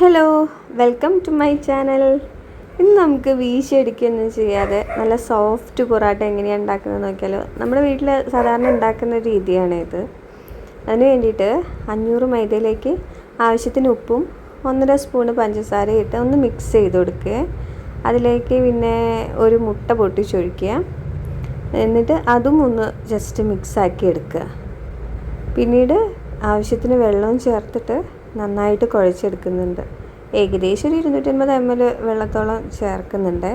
Hello welcome to my channel ഇന്ന് നമുക്ക് വീശി അടിക്കുകയൊന്നും ചെയ്യാതെ നല്ല സോഫ്റ്റ് പൊറാട്ട എങ്ങനെയാണ് ഉണ്ടാക്കുന്നത് നോക്കിയാലോ. നമ്മുടെ വീട്ടിൽ സാധാരണ ഉണ്ടാക്കുന്ന രീതിയാണ് ഇത്. അതിന് വേണ്ടിയിട്ട് അഞ്ഞൂറ് മൈദയിലേക്ക് ആവശ്യത്തിന് ഉപ്പും ഒന്നര സ്പൂണ് പഞ്ചസാര ഇട്ട് ഒന്ന് മിക്സ് ചെയ്ത് കൊടുക്കുക. അതിലേക്ക് പിന്നെ ഒരു മുട്ട പൊട്ടിച്ചൊഴിക്കുക. എന്നിട്ട് അതും ഒന്ന് ജസ്റ്റ് മിക്സാക്കി എടുക്കുക. പിന്നീട് ആവശ്യത്തിന് വെള്ളവും ചേർത്തിട്ട് നന്നായിട്ട് കുഴച്ചെടുക്കുന്നുണ്ട്. ഏകദേശം ഒരു ഇരുന്നൂറ്റൻപത് എം എൽ വെള്ളത്തോളം ചേർക്കുന്നുണ്ട്.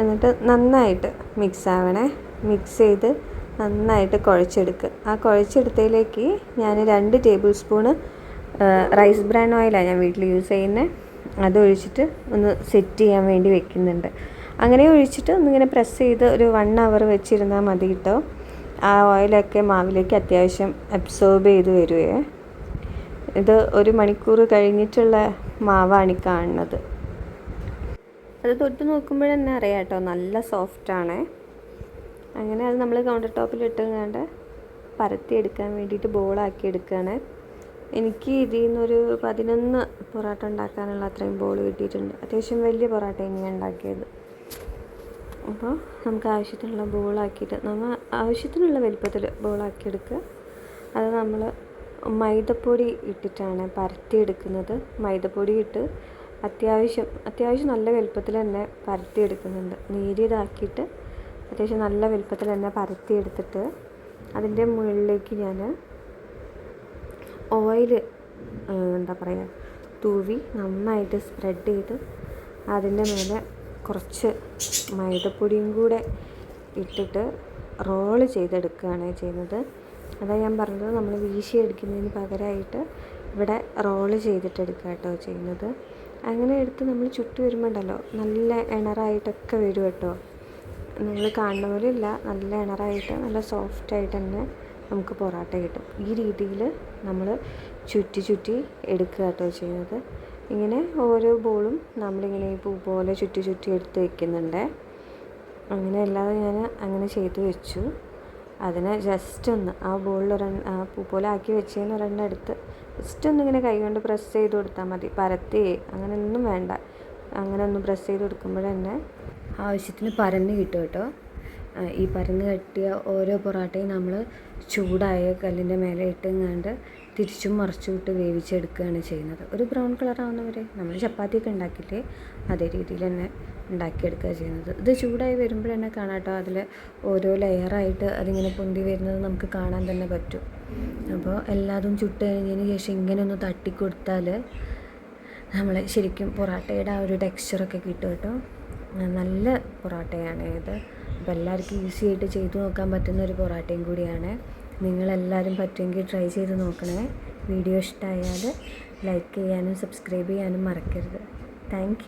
എന്നിട്ട് നന്നായിട്ട് മിക്സ് ആവണേ. മിക്സ് ചെയ്ത് നന്നായിട്ട് കുഴച്ചെടുക്കുക ആ കുഴച്ചെടുത്തതിലേക്ക് ഞാൻ രണ്ട് ടേബിൾ സ്പൂണ് റൈസ് ബ്രാൻ ഓയിലാണ് ഞാൻ വീട്ടിൽ യൂസ് ചെയ്യുന്നത് അത് ഒഴിച്ചിട്ട് ഒന്ന് സെറ്റ് ചെയ്യാൻ വേണ്ടി വെക്കുന്നുണ്ട്. അങ്ങനെ ഒഴിച്ചിട്ട് ഒന്നിങ്ങനെ പ്രസ് ചെയ്ത് ഒരു വൺ അവർ വെച്ചിരുന്നാൽ മതി കേട്ടോ ആ ഓയിലൊക്കെ മാവിലേക്ക് അത്യാവശ്യം അബ്സോർബ് ചെയ്ത് വരുവേ. ഇത് ഒരു മണിക്കൂർ കഴിഞ്ഞിട്ടുള്ള മാവാണ് ഈ കാണുന്നത്. അത് തൊട്ട് നോക്കുമ്പോഴെന്നെ അറിയാം കേട്ടോ നല്ല സോഫ്റ്റാണ് അങ്ങനെ അത് നമ്മൾ കൗണ്ടർ ടോപ്പിൽ ഇട്ടുകൊണ്ട് പരത്തി എടുക്കാൻ വേണ്ടിയിട്ട് ബോളാക്കി എടുക്കുകയാണ് എനിക്ക് ഇതിൽ നിന്നൊരു പതിനൊന്ന് പൊറോട്ട ഉണ്ടാക്കാനുള്ള അത്രയും ബോൾ കിട്ടിയിട്ടുണ്ട്. അത്യാവശ്യം വലിയ പൊറോട്ട തന്നെയാണ് ഉണ്ടാക്കിയത്. അപ്പോൾ നമുക്ക് ആവശ്യത്തിനുള്ള ബോളാക്കിയിട്ട് നമ്മൾ ആവശ്യത്തിനുള്ള വലിപ്പത്തിൽ ബോളാക്കി എടുക്കുക. അത് നമ്മൾ മൈദപ്പൊടി ഇട്ടിട്ടാണ് പരത്തിയെടുക്കുന്നത്. മൈദപ്പൊടി ഇട്ട് അത്യാവശ്യം അത്യാവശ്യം നല്ല വലുപ്പത്തിൽ തന്നെ പരത്തിയെടുക്കുന്നുണ്ട്. നേരിയതാക്കിയിട്ട് അത്യാവശ്യം നല്ല വലുപ്പത്തിൽ തന്നെ പരത്തിയെടുത്തിട്ട് അതിന്റെ മുകളിലേക്ക് ഞാൻ ഓയിൽ എന്താ പറയുക തൂവി നന്നായിട്ട് സ്പ്രെഡ് ചെയ്ത് അതിന്റെ മേലെ കുറച്ച് മൈദപ്പൊടിയും കൂടെ ഇട്ടിട്ട് റോൾ ചെയ്തെടുക്കുകയാണ് ചെയ്യുന്നത്. അതാ ഞാൻ പറഞ്ഞത് നമ്മൾ വീശി എടുക്കുന്നതിന് പകരമായിട്ട് ഇവിടെ റോൾ ചെയ്തിട്ട് എടുക്കുക കേട്ടോ ചെയ്യുന്നത്. അങ്ങനെ എടുത്ത് നമ്മൾ ചുറ്റി വരുമ്പോൾ ഉണ്ടല്ലോ നല്ല ഇണറായിട്ടൊക്കെ വരും കേട്ടോ. നിങ്ങൾ കാണുന്ന പോലെ ഇല്ല നല്ല ഇണറായിട്ട് നല്ല സോഫ്റ്റായിട്ട് തന്നെ നമുക്ക് പൊറോട്ട കിട്ടും. ഈ രീതിയിൽ നമ്മൾ ചുറ്റി ചുറ്റി എടുക്കുക കേട്ടോ ചെയ്യുന്നത്. ഇങ്ങനെ ഓരോ ബോളും നമ്മളിങ്ങനെ ഈ പൂ പോലെ ചുറ്റി ചുറ്റി എടുത്ത് വയ്ക്കുന്നുണ്ട് അങ്ങനെ അല്ലാതെ ഞാൻ അങ്ങനെ ചെയ്ത് വെച്ചു. അതിനെ ജസ്റ്റ് ഒന്ന് ആ ബോളിൽ ഒരു ആ പൂ പോലെ ആക്കി വെച്ചതിന് ഒരെണ്ണം എടുത്ത് ജസ്റ്റ് ഒന്ന് ഇങ്ങനെ കൈ കൊണ്ട് പ്രസ് ചെയ്ത് കൊടുത്താൽ മതി. പരത്തി അങ്ങനെ ഒന്നും വേണ്ട. അങ്ങനെ ഒന്ന് പ്രസ് ചെയ്ത് കൊടുക്കുമ്പോൾ തന്നെ ആവശ്യത്തിന് പരന്ന് കിട്ടും കേട്ടോ. ഈ പരന്ന് കെട്ടിയ ഓരോ പൊറോട്ടയും നമ്മൾ ചൂടായ കല്ലിന്റെ മേലെ ഇട്ടെങ്ങാണ്ട് തിരിച്ചും മറിച്ചും ഇട്ട് വേവിച്ചെടുക്കുകയാണ് ചെയ്യുന്നത്. ഒരു ബ്രൗൺ കളർ ആവുന്ന വരെ നമ്മൾ ചപ്പാത്തിയൊക്കെ ഉണ്ടാക്കില്ലേ അതേ രീതിയിൽ തന്നെ ഉണ്ടാക്കിയെടുക്കുക ചെയ്യുന്നത്. ഇത് ചൂടായി വരുമ്പോൾ തന്നെ കാണാം കേട്ടോ അതിൽ ഓരോ ലെയറായിട്ട് അതിങ്ങനെ പൊന്തി വരുന്നത് നമുക്ക് കാണാൻ തന്നെ പറ്റും. അപ്പോൾ എല്ലാതും ചുട്ട് കഴിഞ്ഞതിന് ശേഷം ഇങ്ങനെ ഒന്ന് തട്ടിക്കൊടുത്താൽ നമ്മൾ ശരിക്കും പൊറോട്ടയുടെ ആ ഒരു ടെക്സ്ചറൊക്കെ കിട്ടും കേട്ടോ. നല്ല പൊറോട്ടയാണ് ഇത്. അപ്പോൾ എല്ലാവർക്കും ഈസി ആയിട്ട് ചെയ്തു നോക്കാൻ പറ്റുന്ന ഒരു പൊറാട്ടയും കൂടിയാണ്. നിങ്ങളെല്ലാവരും പറ്റുമെങ്കിൽ ട്രൈ ചെയ്ത് നോക്കണേ. വീഡിയോ ഇഷ്ടമായാൽ ലൈക്ക് ചെയ്യാനും സബ്സ്ക്രൈബ് ചെയ്യാനും മറക്കരുത്. താങ്ക്